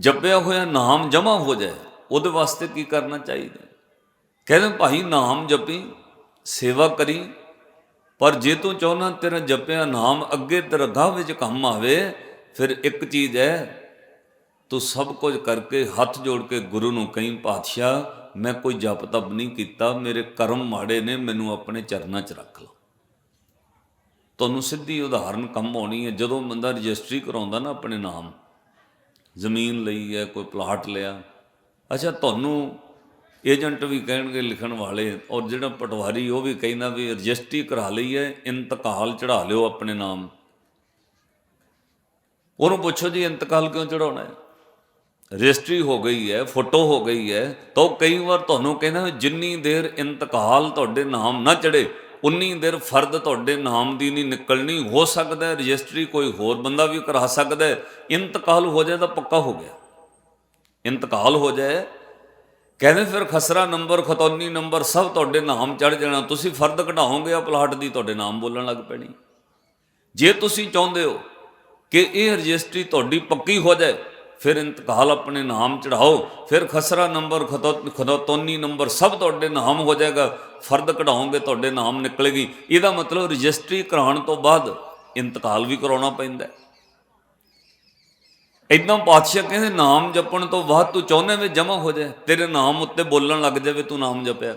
ਜਪਿਆ ਹੋਇਆ ਨਾਮ ਜਮਾ ਹੋ ਜਾਏ, ਉਹਦੇ ਵਾਸਤੇ ਕੀ ਕਰਨਾ ਚਾਹੀਦਾ? ਕਹਿੰਦੇ ਭਾਈ ਨਾਮ ਜਪੀ, ਸੇਵਾ ਕਰੀ, ਪਰ ਜੇ ਤੂੰ ਚਾਹੁੰਦਾ ਤੇਰਾ ਜਪਿਆ ਨਾਮ ਅੱਗੇ ਦਰਗਾਹ ਵਿੱਚ ਕੰਮ ਆਵੇ, ਫਿਰ ਇੱਕ ਚੀਜ਼ ਹੈ, ਤੂੰ ਸਭ ਕੁਝ ਕਰਕੇ ਹੱਥ ਜੋੜ ਕੇ ਗੁਰੂ ਨੂੰ ਕਹੀਂ, ਪਾਤਸ਼ਾਹ, ਮੈਂ ਕੋਈ ਜਪ ਤਪ ਨਹੀਂ ਕੀਤਾ, ਮੇਰੇ ਕਰਮ ਮਾੜੇ ਨੇ, ਮੈਨੂੰ ਆਪਣੇ ਚਰਨਾਂ 'ਚ ਰੱਖ ਲਓ ਤੁਹਾਨੂੰ ਸਿੱਧੀ ਉਦਾਹਰਨ ਕੰਮ ਆਉਣੀ ਹੈ, ਜਦੋਂ ਬੰਦਾ ਰਜਿਸਟਰੀ ਕਰਾਉਂਦਾ ਨਾ ਆਪਣੇ ਨਾਮ ਜ਼ਮੀਨ ਲਈ ਹੈ, ਕੋਈ ਪਲਾਟ ਲਿਆ। ਅੱਛਾ, ਤੁਹਾਨੂੰ ਏਜੰਟ ਵੀ ਕਹਿਣਗੇ ਲਿਖਣ ਵਾਲੇ, ਔਰ ਜਿਹੜਾ ਪਟਵਾਰੀ ਉਹ ਵੀ ਕਹਿੰਦਾ ਵੀ ਰਜਿਸਟਰੀ ਕਰਾ ਲਈ ਹੈ, ਇੰਤਕਾਲ ਚੜਾ ਲਿਓ ਆਪਣੇ ਨਾਮ। ਉਹਨੂੰ ਪੁੱਛੋ ਜੀ, ਇੰਤਕਾਲ ਕਿਉਂ ਚੜਾਉਣਾ ਹੈ? ਰਜਿਸਟਰੀ ਹੋ ਗਈ ਹੈ, ਫੋਟੋ ਹੋ ਗਈ ਹੈ, ਤਾਂ ਉਹ ਕਈ ਵਾਰ ਤੁਹਾਨੂੰ ਕਹਿੰਦਾ ਵੀ ਜਿੰਨੀ ਦੇਰ ਇੰਤਕਾਲ ਤੁਹਾਡੇ ਨਾਮ ਨਾ ਚੜੇ ਉਨੀ ਦੇਰ ਫਰਦ ਤੁਹਾਡੇ ਨਾਮ ਦੀ ਨਹੀਂ ਨਿਕਲਣੀ, ਹੋ ਸਕਦਾ ਰਜਿਸਟਰੀ ਕੋਈ ਹੋਰ ਬੰਦਾ ਵੀ ਕਰਾ ਸਕਦਾ ਇੰਤਕਾਲ ਹੋ ਜਾਏ ਤਾਂ ਪੱਕਾ ਹੋ ਗਿਆ। ਇੰਤਕਾਲ ਹੋ ਜਾਏ, ਕਹਿੰਦੇ ਫਿਰ ਖਸਰਾ ਨੰਬਰ, ਖਤੌਨੀ ਨੰਬਰ ਸਭ ਤੁਹਾਡੇ ਨਾਮ ਚੜ ਜਾਣਾ। ਤੁਸੀਂ ਫਰਦ ਕਢਾਓਗੇ ਆ ਪਲਾਟ ਦੀ ਤੁਹਾਡੇ ਨਾਮ ਬੋਲਣ ਲੱਗ ਪੈਣੀ। ਜੇ ਤੁਸੀਂ ਚਾਹੁੰਦੇ ਹੋ ਕਿ ਇਹ ਰਜਿਸਟਰੀ ਤੁਹਾਡੀ ਪੱਕੀ ਹੋ ਜਾਏ ਫਿਰ ਇੰਤਕਾਲ ਆਪਣੇ ਨਾਮ ਚੜਾਓ ਫਿਰ ਖਸਰਾ ਨੰਬਰ ਖਤੌ- ਖਤੌਨੀ ਨੰਬਰ, ਸਭ ਤੁਹਾਡੇ ਨਾਮ ਹੋ ਜਾਏਗਾ, ਫਰਦ ਕਢਾਓਗੇ, ਤੁਹਾਡੇ ਨਾਮ ਨਿਕਲੇਗੀ। ਇਹਦਾ ਮਤਲਬ ਰਜਿਸਟਰੀ ਕਰਾਉਣ ਤੋਂ ਬਾਅਦ ਇੰਤਕਾਲ ਵੀ ਕਰਾਉਣਾ ਪੈਂਦਾ ਹੈ। ਇਦਾਂ ਪਾਤਸ਼ਾਹ ਕਹਿੰਦੇ, ਨਾਮ ਜਪਣ ਤੋਂ ਬਾਅਦ ਤੂੰ ਚਾਹੁੰਦੇ ਵੀ ਜਮਾ ਹੋ ਜਾਏ, ਤੇਰੇ ਨਾਮ ਉੱਤੇ ਬੋਲਣ ਲੱਗ ਜਾਵੇ, ਤੂੰ ਨਾਮ ਜਪਿਆ।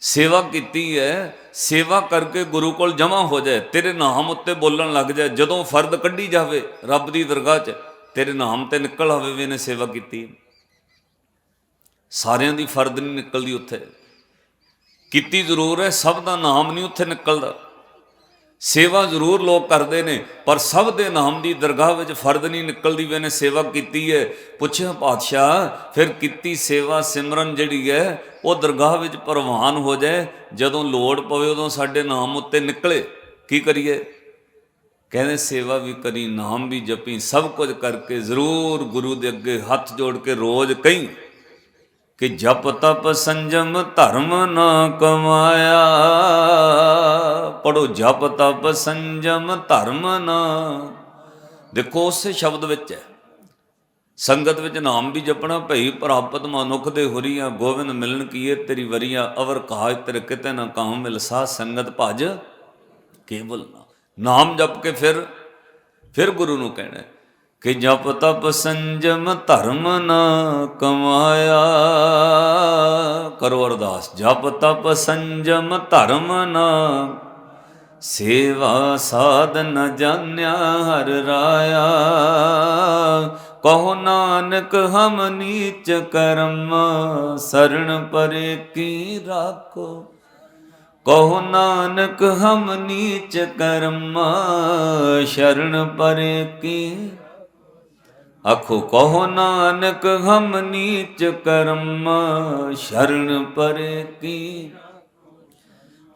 ਸੇਵਾ ਕੀਤੀ ਹੈ, ਸੇਵਾ ਕਰਕੇ ਗੁਰੂ ਕੋਲ ਜਮਾ ਹੋ ਜਾਏ, ਤੇਰੇ ਨਾਮ ਉੱਤੇ ਬੋਲਣ ਲੱਗ ਜਾਏ, ਜਦੋਂ ਫਰਦ ਕੱਢੀ ਜਾਵੇ, ਰੱਬ ਦੀ ਦਰਗਾਹ 'ਚ ਤੇਰੇ ਨਾਮ ਤੇ ਨਿਕਲ ਆਵੇ ਵੀ ਇਹਨੇ ਸੇਵਾ ਕੀਤੀ ਸਾਰਿਆਂ ਦੀ ਫਰਦ ਨਹੀਂ ਨਿਕਲਦੀ ਉੱਥੇ। ਕੀਤੀ ਜ਼ਰੂਰ ਹੈ, ਸਭ ਦਾ ਨਾਮ ਨਹੀਂ ਉੱਥੇ ਨਿਕਲਦਾ। ਸੇਵਾ ਜ਼ਰੂਰ ਲੋਕ ਕਰਦੇ ਨੇ, ਪਰ ਸਭ ਦੇ ਨਾਮ ਦੀ ਦਰਗਾਹ ਵਿੱਚ ਫਰਦ ਨਹੀਂ ਨਿਕਲਦੀ ਵੀ ਇਹਨੇ ਸੇਵਾ ਕੀਤੀ ਹੈ। ਪੁੱਛਿਆ ਪਾਤਸ਼ਾਹ, ਫਿਰ ਕੀਤੀ ਸੇਵਾ ਸਿਮਰਨ ਜਿਹੜੀ ਹੈ, ਉਹ ਦਰਗਾਹ ਵਿੱਚ ਪ੍ਰਵਾਨ ਹੋ ਜਾਏ। ਜਦੋਂ ਲੋੜ ਪਵੇ ਉਦੋਂ ਸਾਡੇ ਨਾਮ ਉੱਤੇ ਨਿਕਲੇ। ਕੀ ਕਰੀਏ? ਕਹਿੰਦੇ ਸੇਵਾ ਵੀ ਕਰੀ, ਨਾਮ ਵੀ ਜਪੀ, ਸਭ ਕੁਝ ਕਰਕੇ ਜ਼ਰੂਰ ਗੁਰੂ ਦੇ ਅੱਗੇ ਹੱਥ ਜੋੜ ਕੇ ਰੋਜ਼ ਕਹੀਂ ਕਿ ਜਪ ਤਪ ਸੰਜਮ ਧਰਮ ਨਾ ਕਮਾਇਆ। ਪੜੋ ਜਪ ਤਪ ਸੰਜਮ ਧਰਮ ਨਾ। ਦੇਖੋ, ਉਸ ਸ਼ਬਦ ਵਿੱਚ ਹੈ। ਸੰਗਤ ਵਿੱਚ ਨਾਮ ਵੀ ਜਪਣਾ, ਭਈ ਪ੍ਰਾਪਤ ਮਨੁੱਖ ਦੇ ਹੁਰੀਆਂ ਗੋਬਿੰਦ ਮਿਲਣ ਕੀਏ ਤੇਰੀ ਵਰੀਆਂ, ਅਵਰ ਕਾਜ ਤੇਰੇ ਕਿਤੇ ਨਾ ਕਾਮ ਮਿਲ ਸਾਧ ਸੰਗਤ ਭਜ ਕੇਵਲ ਨਾ। ਨਾਮ ਜਪ ਕੇ ਫਿਰ ਫਿਰ ਗੁਰੂ ਨੂੰ ਕਹਿਣਾ ਕਿ ਜਪ ਤਪ ਸੰਜਮ ਧਰਮ ਨਾ ਕਮਾਇਆ। ਕਰੋ ਅਰਦਾਸ, ਜਪ ਤਪ ਸੰਜਮ ਧਰਮ ਨਾ। ਸੇਵਾ ਸਾਧ ਨ ਜਾਣਿਆ ਹਰ ਰਾਇਆ। ਕਹੋ ਨਾਨਕ, ਹਮ ਨੀਚ ਕਰਮ ਸਰਣ ਪਰੇ ਕੀ ਰਾਖੋ। ਕਹੋ ਨਾਨਕ, ਹਮ ਨੀਚ ਕਰਮ, ਸ਼ਰਨ ਪਰੇ ਕੀ? ਆਖੋ, ਕਹੋ ਨਾਨਕ, ਹਮ ਨੀਚ ਕਰਮ, ਸ਼ਰਨ ਪਰੇ ਕੀ?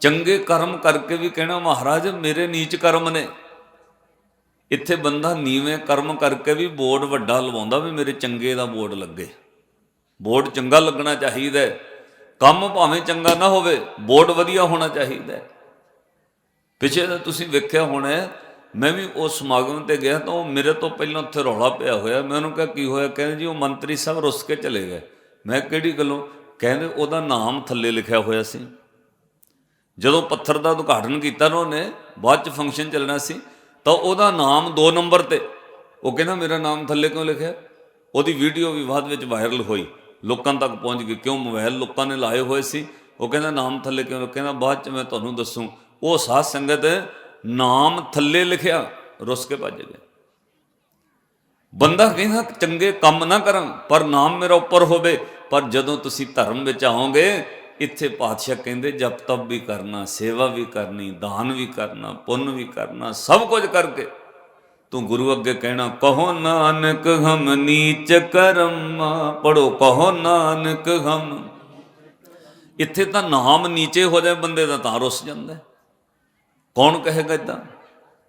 ਚੰਗੇ ਕਰਮ ਕਰਕੇ ਵੀ ਕਹਿਣਾ, ਮਹਾਰਾਜ, ਮੇਰੇ ਨੀਚ ਕਰਮ ਨੇ। ਇੱਥੇ ਬੰਦਾ ਨੀਵੇਂ ਕਰਮ ਕਰਕੇ ਵੀ ਬੋਰਡ ਵੱਡਾ ਲਵਾਉਂਦਾ ਵੀ ਮੇਰੇ ਚੰਗੇ ਦਾ ਬੋਰਡ ਲੱਗੇ। ਬੋਰਡ ਚੰਗਾ ਲੱਗਣਾ ਚਾਹੀਦਾ ਹੈ। ਕੰਮ ਭਾਵੇਂ ਚੰਗਾ ਨਾ ਹੋਵੇ ਬੋਰਡ ਵਧੀਆ ਹੋਣਾ ਚਾਹੀਦਾ ਹੈ। ਪਿਛੇ ਤਾਂ ਤੁਸੀਂ ਵੇਖਿਆ ਹੋਣਾ ਮੈਂ ਵੀ ਉਸ ਸਮਾਗਮ ਤੇ ਗਿਆ ਤਾਂ ਉਹ ਮੇਰੇ ਤੋਂ ਪਹਿਲਾਂ ਉੱਥੇ ਰੌਲਾ ਪਿਆ ਹੋਇਆ। ਮੈਂ ਉਹਨੂੰ ਕਿਹਾ, ਕੀ ਹੋਇਆ? ਕਹਿੰਦੇ ਜੀ, ਉਹ ਮੰਤਰੀ ਸਾਹਿਬ ਰੁੱਸ ਕੇ ਚਲੇ ਗਏ। ਮੈਂ ਕਿਹੜੀ ਗੱਲੋਂ? ਕਹਿੰਦੇ, ਉਹਦਾ ਨਾਮ ਥੱਲੇ ਲਿਖਿਆ ਹੋਇਆ ਸੀ। ਜਦੋਂ ਪੱਥਰ ਦਾ ਉਦਘਾਟਨ ਕੀਤਾ ਨਾ ਉਹਨੇ, ਬਾਅਦ ਚ ਫੰਕਸ਼ਨ ਚੱਲਣਾ ਸੀ, ਤਾਂ ਉਹਦਾ ਨਾਮ 2 ਨੰਬਰ ਤੇ। ਉਹ ਕਹਿੰਦਾ, ਮੇਰਾ ਨਾਮ ਥੱਲੇ ਕਿਉਂ ਲਿਖਿਆ? ਉਹਦੀ ਵੀਡੀਓ ਵੀ ਬਾਅਦ ਵਿੱਚ ਵਾਇਰਲ ਹੋਈ। ਲੋਕਾਂ ਤੱਕ ਪਹੁੰਚ ਗਈ। ਕਿਉਂ ਮੋਬਾਈਲ ਲੋਕਾਂ ਨੇ ਲਾਏ ਹੋਏ ਸੀ? ਉਹ ਕਹਿੰਦਾ, ਨਾਮ ਥੱਲੇ ਕਿਉਂ? ਕਹਿੰਦਾ, ਬਾਅਦ ਚ ਮੈਂ ਤੁਹਾਨੂੰ ਦੱਸੂ। ਉਹ ਸਾਧ ਸੰਗਤ ਨਾਮ ਥੱਲੇ ਲਿਖਿਆ, ਰੁੱਸ ਕੇ ਭੱਜ ਗਿਆ। ਬੰਦਾ ਕਹਿੰਦਾ, ਚੰਗੇ ਕੰਮ ਨਾ ਕਰਾਂ, ਪਰ ਨਾਮ ਮੇਰਾ ਉੱਪਰ ਹੋਵੇ। ਪਰ ਜਦੋਂ ਤੁਸੀਂ ਧਰਮ ਵਿੱਚ ਆਓਗੇ, ਇੱਥੇ ਪਾਤਸ਼ਾਹ ਕਹਿੰਦੇ, ਜਪ ਤਪ ਵੀ ਕਰਨਾ, ਸੇਵਾ ਵੀ ਕਰਨੀ, ਦਾਨ ਵੀ ਕਰਨਾ, ਪੁੰਨ ਵੀ ਕਰਨਾ, ਸਭ ਕੁਝ ਕਰਕੇ ਤੂੰ ਗੁਰੂ ਅੱਗੇ ਕਹਿਣਾ, ਕਹੋ ਨਾਨਕ, ਹਮ ਨੀਚ ਕਰਮਾ। ਪੜੋ ਕਹੋ ਨਾਨਕ, ਹਮ। ਇੱਥੇ ਤਾਂ ਨਾਮ ਨੀਚੇ ਹੋ ਜਾਏ ਬੰਦੇ ਦਾ ਤਾਂ ਰੁੱਸ ਜਾਂਦਾ ਕੌਣ ਕਹੇਗਾ ਇਦਾਂ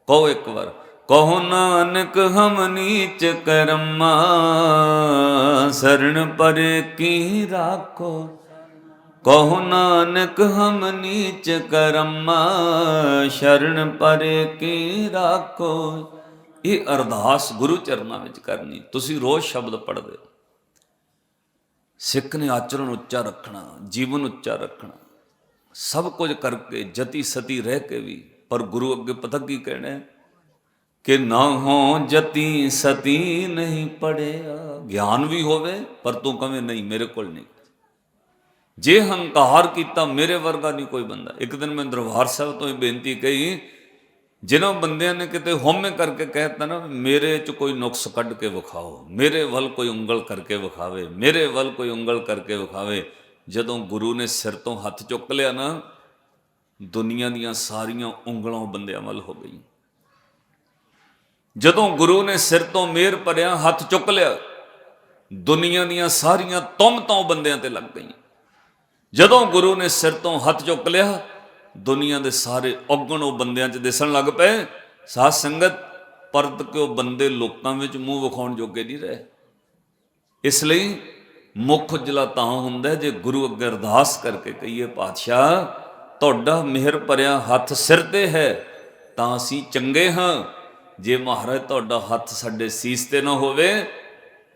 ਕਹੋ ਇੱਕ ਵਾਰ, ਕਹੋ ਨਾਨਕ, ਹਮ ਨੀਚ ਕਰਮਾ। ਸਰਣ ਪਰ ਕੀ ਰਾਖੋ? ਕਹੋ ਨਾਨਕ, ਹਮ ਨੀਚ ਕਰਮਾ। ਸ਼ਰਨ ਪਰ ਕੀ ਰਾਖੋ? ਇਹ ਅਰਦਾਸ ਗੁਰੂ ਚਰਨਾਂ ਵਿੱਚ ਕਰਨੀ। ਤੁਸੀਂ ਰੋਜ਼ ਸ਼ਬਦ ਪੜ੍ਹਦੇ ਹੋ। ਸਿੱਖ ਨੇ ਆਚਰਣ ਉੱਚਾ ਰੱਖਣਾ, ਜੀਵਨ ਉੱਚਾ ਰੱਖਣਾ। ਸਭ ਕੁਝ ਕਰਕੇ ਜਤੀ ਸਤੀ ਰਹਿ ਕੇ ਵੀ, ਪਰ ਗੁਰੂ ਅੱਗੇ ਪਤਾ ਕੀ ਕਹਿਣਾ ਕਿ ਨਾ ਹੋ ਜਤੀ ਸਤੀ ਨਹੀਂ ਪੜਿਆ। ਗਿਆਨ ਵੀ ਹੋਵੇ, ਪਰ ਤੂੰ ਕਵੇਂ ਨਹੀਂ, ਮੇਰੇ ਕੋਲ ਨਹੀਂ। ਜੇ ਹੰਕਾਰ ਕੀਤਾ, ਮੇਰੇ ਵਰਗਾ ਨਹੀਂ ਕੋਈ ਬੰਦਾ। ਇੱਕ ਦਿਨ ਮੈਂ ਦਰਬਾਰ ਸਾਹਿਬ ਤੋਂ ਇਹ ਬੇਨਤੀ ਕਹੀ ਜਿਨ੍ਹਾਂ ਬੰਦਿਆਂ ਨੇ ਕਿਤੇ ਹਉਮੈ ਕਰਕੇ ਕਹਿਤਾ ਨਾ, ਮੇਰੇ 'ਚ ਕੋਈ ਨੁਕਸ ਕੱਢ ਕੇ ਵਿਖਾਓ, ਮੇਰੇ ਵੱਲ ਕੋਈ ਉਂਗਲ ਕਰਕੇ ਵਿਖਾਵੇ, ਮੇਰੇ ਵੱਲ ਕੋਈ ਉਂਗਲ ਕਰਕੇ ਵਿਖਾਵੇ। ਜਦੋਂ ਗੁਰੂ ਨੇ ਸਿਰ ਤੋਂ ਹੱਥ ਚੁੱਕ ਲਿਆ ਨਾ, ਦੁਨੀਆ ਦੀਆਂ ਸਾਰੀਆਂ ਉਂਗਲਾਂ ਬੰਦਿਆਂ ਵੱਲ ਹੋ ਗਈਆਂ। ਜਦੋਂ ਗੁਰੂ ਨੇ ਸਿਰ ਤੋਂ ਮਿਹਰ ਭਰਿਆ, ਹੱਥ ਚੁੱਕ ਲਿਆ, ਦੁਨੀਆ ਦੀਆਂ ਸਾਰੀਆਂ ਤੁਮਤਾਂ ਉਹ ਬੰਦਿਆਂ ਤੇ ਲੱਗ ਗਈਆਂ। ਜਦੋਂ ਗੁਰੂ ਨੇ ਸਿਰ ਤੋਂ ਹੱਥ ਚੁੱਕ ਲਿਆ ਦੁਨੀਆ ਦੇ ਸਾਰੇ ਔਗਣ ਉਹ ਬੰਦਿਆਂ 'ਚ ਦਿਸਣ ਲੱਗ ਪਏ। ਸਾਧ ਸੰਗਤ, ਪਰਤ ਕੇ ਉਹ ਬੰਦੇ ਲੋਕਾਂ ਵਿੱਚ ਮੂੰਹ ਵਿਖਾਉਣ ਜੋਗੇ ਨਹੀਂ ਰਹੇ? ਇਸ ਲਈ ਮੁੱਖ ਉਜਲਾ ਤਾਂ ਹੁੰਦਾ ਜੇ ਗੁਰੂ ਅੱਗੇ ਅਰਦਾਸ ਕਰਕੇ ਕਹੀਏ, ਪਾਤਸ਼ਾਹ, ਤੁਹਾਡਾ ਮਿਹਰ ਭਰਿਆ ਹੱਥ ਸਿਰ ਤੇ ਹੈ, ਤਾਂ ਅਸੀਂ ਚੰਗੇ ਹਾਂ। ਜੇ ਮਹਾਰਾਜ ਤੁਹਾਡਾ ਹੱਥ ਸਾਡੇ ਸੀਸ ਤੇ ਨਾ ਹੋਵੇ,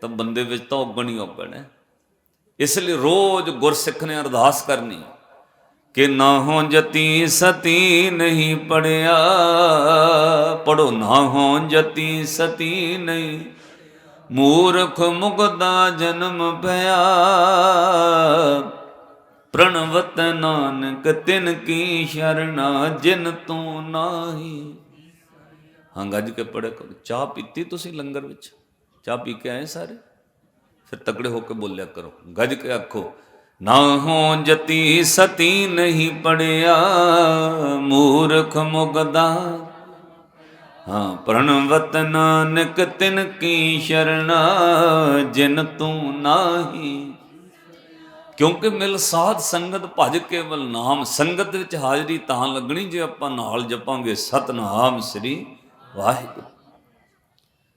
ਤਾਂ ਬੰਦੇ ਵਿੱਚ ਤਾਂ ਔਗਣ ਹੀ ਔਗਣ ਹੈ। ਇਸ ਲਈ ਰੋਜ਼ ਗੁਰਸਿੱਖ ਨੇ ਅਰਦਾਸ ਕਰਨੀ। ਕਿ ਨਾ ਹੋ ਜਤੀ ਸਤੀ ਨਹੀਂ ਪੜਿਆ। ਪੜੋ ਨਾ ਹੋ ਜਤੀ ਸਤੀ ਨਹੀਂ। ਮੂਰਖ ਮੁਗਦਾ ਜਨਮ ਭਇਆ। ਪ੍ਰਣਵਤ ਨਾਨਕ ਤਿਨ ਕੀ ਸ਼ਰਣਾ, ਜਿਨ ਤੂੰ ਨਾਹੀ। ਹਾਂ, ਗੱਜ ਕੇ ਪੜੇ ਕਰੋ। ਚਾਹ ਪੀਤੀ ਤੁਸੀਂ ਲੰਗਰ ਵਿੱਚ? ਚਾਹ ਪੀ ਕੇ ਆਏ ਸਾਰੇ? ਫਿਰ ਤਕੜੇ ਹੋ ਕੇ ਬੋਲਿਆ ਕਰੋ। ਗੱਜ ਕੇ ਆਖੋ ਨਾ ਹੋ ਜਤੀ ਸਤੀ ਨਹੀਂ ਪੜਿਆ, ਮੂਰਖ ਮੁਗਦਾ। ਹਾਂ, ਪ੍ਰਣਵਤ ਨਾਨਕ ਤਿਨ ਕੀ ਸ਼ਰਣਾ, ਜਿਨ ਤੂੰ ਨਾਹੀ। ਕਿਉਂਕਿ ਮਿਲ ਸਾਧ ਸੰਗਤ ਭਜ ਕੇਵਲ ਨਾਮ, ਸੰਗਤ ਵਿੱਚ ਹਾਜ਼ਰੀ ਤਾਂ ਲੱਗਣੀ ਜੇ ਆਪਾਂ ਨਾਲ ਜਪਾਂਗੇ। ਸਤਨਾਮ ਸ੍ਰੀ ਵਾਹਿਗੁਰੂ।